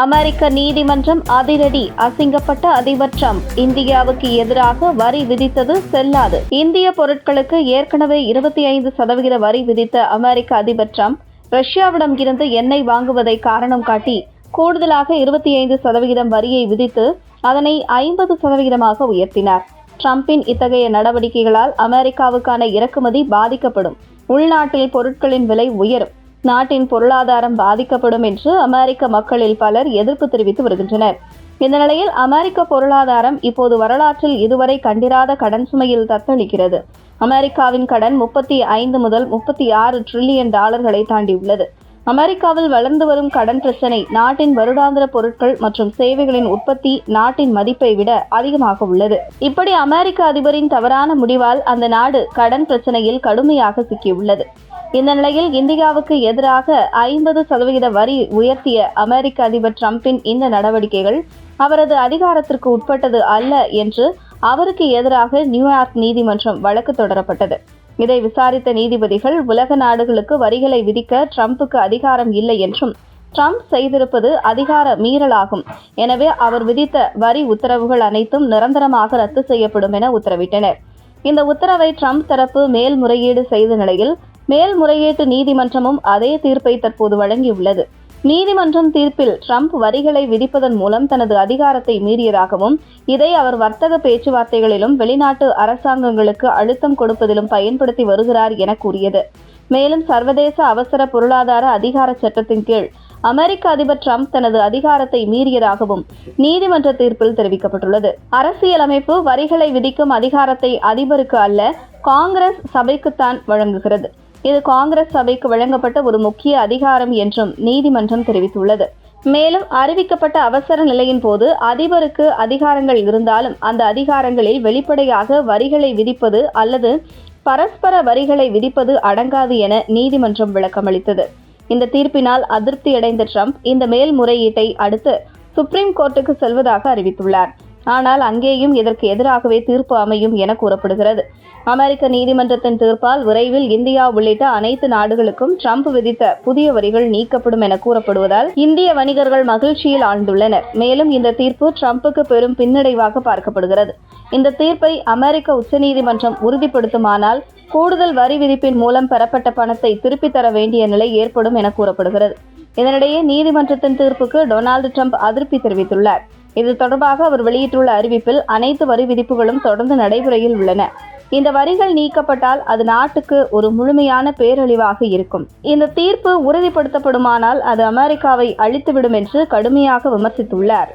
அமெரிக்க நீதிமன்றம் அதிரடி அசிங்கப்பட்ட அதிபர் டிரம்ப். இந்தியாவுக்கு எதிராக வரி விதித்தது செல்லாது. இந்திய பொருட்களுக்கு ஏற்கனவே இருபத்தி ஐந்து சதவிகித வரி விதித்த அமெரிக்க அதிபர் டிரம்ப் ரஷ்யாவிடம் இருந்து எண்ணெய் வாங்குவதை காரணம் காட்டி கூடுதலாக இருபத்தி ஐந்து சதவிகிதம் வரியை விதித்து அதனை ஐம்பது சதவிகிதமாக உயர்த்தினார். டிரம்பின் இத்தகைய நடவடிக்கைகளால் அமெரிக்காவுக்கான இறக்குமதி பாதிக்கப்படும். உள்நாட்டில் பொருட்களின் விலை உயரும். நாட்டின் பொருளாதாரம் பாதிக்கப்படும் என்று அமெரிக்க மக்களில் பலர் எதிர்ப்பு தெரிவித்து வருகின்றனர். இந்த நிலையில் அமெரிக்க பொருளாதாரம் இப்போது வரலாற்றில் இதுவரை கண்டிராத கடன் சுமையில் தத்தளிக்கிறது. அமெரிக்காவின் கடன் முப்பத்தி ஐந்து முதல் முப்பத்தி ஆறு டிரில்லியன் டாலர்களை தாண்டியுள்ளது. அமெரிக்காவில் வளர்ந்து வரும் கடன் பிரச்சினை நாட்டின் வருடாந்திர பொருட்கள் மற்றும் சேவைகளின் உற்பத்தி நாட்டின் மதிப்பை விட அதிகமாக உள்ளது. இப்படி அமெரிக்க அதிபரின் தவறான முடிவால் அந்த நாடு கடன் பிரச்சனையில் கடுமையாக சிக்கியுள்ளது. இந்த நிலையில் இந்தியாவுக்கு எதிராக ஐம்பது சதவிகித வரி உயர்த்திய அமெரிக்க அதிபர் டிரம்பின் இந்த நடவடிக்கைகள் அவரது அதிகாரத்திற்கு உட்பட்டது அல்ல என்று அவருக்கு எதிராக நியூயார்க் நீதிமன்றம் வழக்கு தொடரப்பட்டது. இதை விசாரித்த நீதிபதிகள் உலக நாடுகளுக்கு வரிகளை விதிக்க ட்ரம்புக்கு அதிகாரம் இல்லை என்றும் ட்ரம்ப் செய்திருப்பது அதிகார மீறலாகும். எனவே அவர் விதித்த வரி உத்தரவுகள் அனைத்தும் நிரந்தரமாக ரத்து செய்யப்படும் என உத்தரவிட்டனர். இந்த உத்தரவை ட்ரம்ப் தரப்பு மேல்முறையீடு செய்த நிலையில் மேல்முறையீட்டு நீதிமன்றமும் அதே தீர்ப்பை தற்போது வழங்கியுள்ளது. நீதிமன்றம் தீர்ப்பில் ட்ரம்ப் வரிகளை விதிப்பதன் மூலம் தனது அதிகாரத்தை மீறியதாகவும் இதை அவர் வர்த்தக பேச்சுவார்த்தைகளிலும் வெளிநாட்டு அரசாங்கங்களுக்கு அழுத்தம் கொடுப்பதிலும் பயன்படுத்தி வருகிறார் என கூறியது. மேலும் சர்வதேச அவசர பொருளாதார அதிகார சட்டத்தின் கீழ் அமெரிக்க அதிபர் ட்ரம்ப் தனது அதிகாரத்தை மீறியதாகவும் நீதிமன்ற தீர்ப்பில் தெரிவிக்கப்பட்டுள்ளது. அரசியலமைப்பு வரிகளை விதிக்கும் அதிகாரத்தை அதிபருக்கு அல்ல காங்கிரஸ் சபைக்குத்தான் வழங்குகிறது. இது காங்கிரஸ் சபைக்கு வழங்கப்பட்ட ஒரு முக்கிய அதிகாரம் என்றும் நீதிமன்றம் தெரிவித்துள்ளது. மேலும் அறிவிக்கப்பட்ட அவசர நிலையின் போது அதிபருக்கு அதிகாரங்கள் இருந்தாலும் அந்த அதிகாரங்களில் வெளிப்படையாக வரிகளை விதிப்பது அல்லது பரஸ்பர வரிகளை விதிப்பது அடங்காது என நீதிமன்றம் விளக்கமளித்தது. இந்த தீர்ப்பினால் அதிருப்தியடைந்த ட்ரம்ப் இந்த மேல்முறையீட்டை அடுத்து சுப்ரீம் கோர்ட்டுக்கு செல்வதாக அறிவித்துள்ளார். ஆனால் அங்கேயும் இதற்கு எதிராகவே தீர்ப்பு அமையும் என கூறப்படுகிறது. அமெரிக்க நீதிமன்றத்தின் தீர்ப்பால் விரைவில் இந்தியா உள்ளிட்ட அனைத்து நாடுகளுக்கும் ட்ரம்ப் விதித்த புதிய வரிகள் நீக்கப்படும் என கூறப்படுவதால் இந்திய வணிகர்கள் மகிழ்ச்சியில் ஆழ்ந்துள்ளனர். மேலும் இந்த தீர்ப்பு ட்ரம்புக்கு பெரும் பின்னடைவாக பார்க்கப்படுகிறது. இந்த தீர்ப்பை அமெரிக்க உச்சநீதிமன்றம் உறுதிப்படுத்துமானால் கூடுதல் வரி விதிப்பின் மூலம் பெறப்பட்ட பணத்தை திருப்பித் தர வேண்டிய நிலை ஏற்படும் என கூறப்படுகிறது. இதனிடையே நீதிமன்றத்தின் தீர்ப்புக்கு டொனால்டு ட்ரம்ப் அதிருப்தி தெரிவித்துள்ளார். இது தொடர்பாக அவர் வெளியிட்டுள்ள அறிவிப்பில் அனைத்து வரி விதிப்புகளும் தொடர்ந்து நடைமுறையில் உள்ளன. இந்த வரிகள் நீக்கப்பட்டால் அது நாட்டுக்கு ஒரு முழுமையான பேரழிவாக இருக்கும். இந்த தீர்ப்பு உறுதிப்படுத்தப்படுமானால் அது அமெரிக்காவை அழித்துவிடும் என்று கடுமையாக விமர்சித்துள்ளார்.